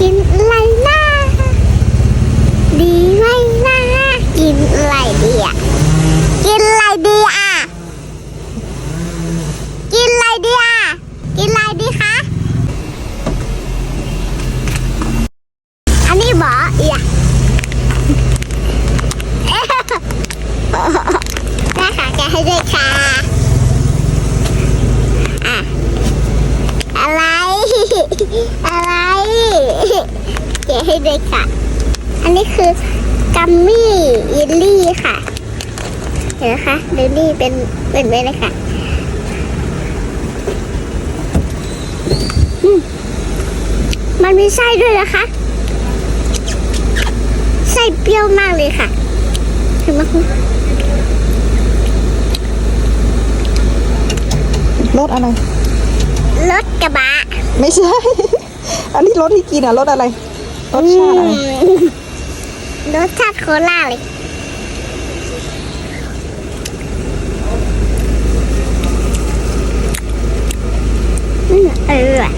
กินอะไรนะดีไหมนะกินอะไรดีอะกินอะไรดีอะกินอะไรดีอะกินอะไรดีคะอันนี้บอเอียเอ๊ะแม่ค่ะแกให้ด้วยค่ะอะอะไรอะไระให้ด้วยค่ะ อันนี้คือกัมมี่ยิลลี่ค่ะ เห็นไหมคะลิลลี่เป็นเป็นไว้เลยค่ะอืมมันมีไส้ด้วยนะคะ ไส้เปรี้ยวมากเลยค่ะเห็นไหมคะรสอะไรรสกระบะ ไม่ใช่ อันนี้รสที่กินอะรสอะไร รสชาติอะไรรสชาติโคลาเลย อืมอร่อย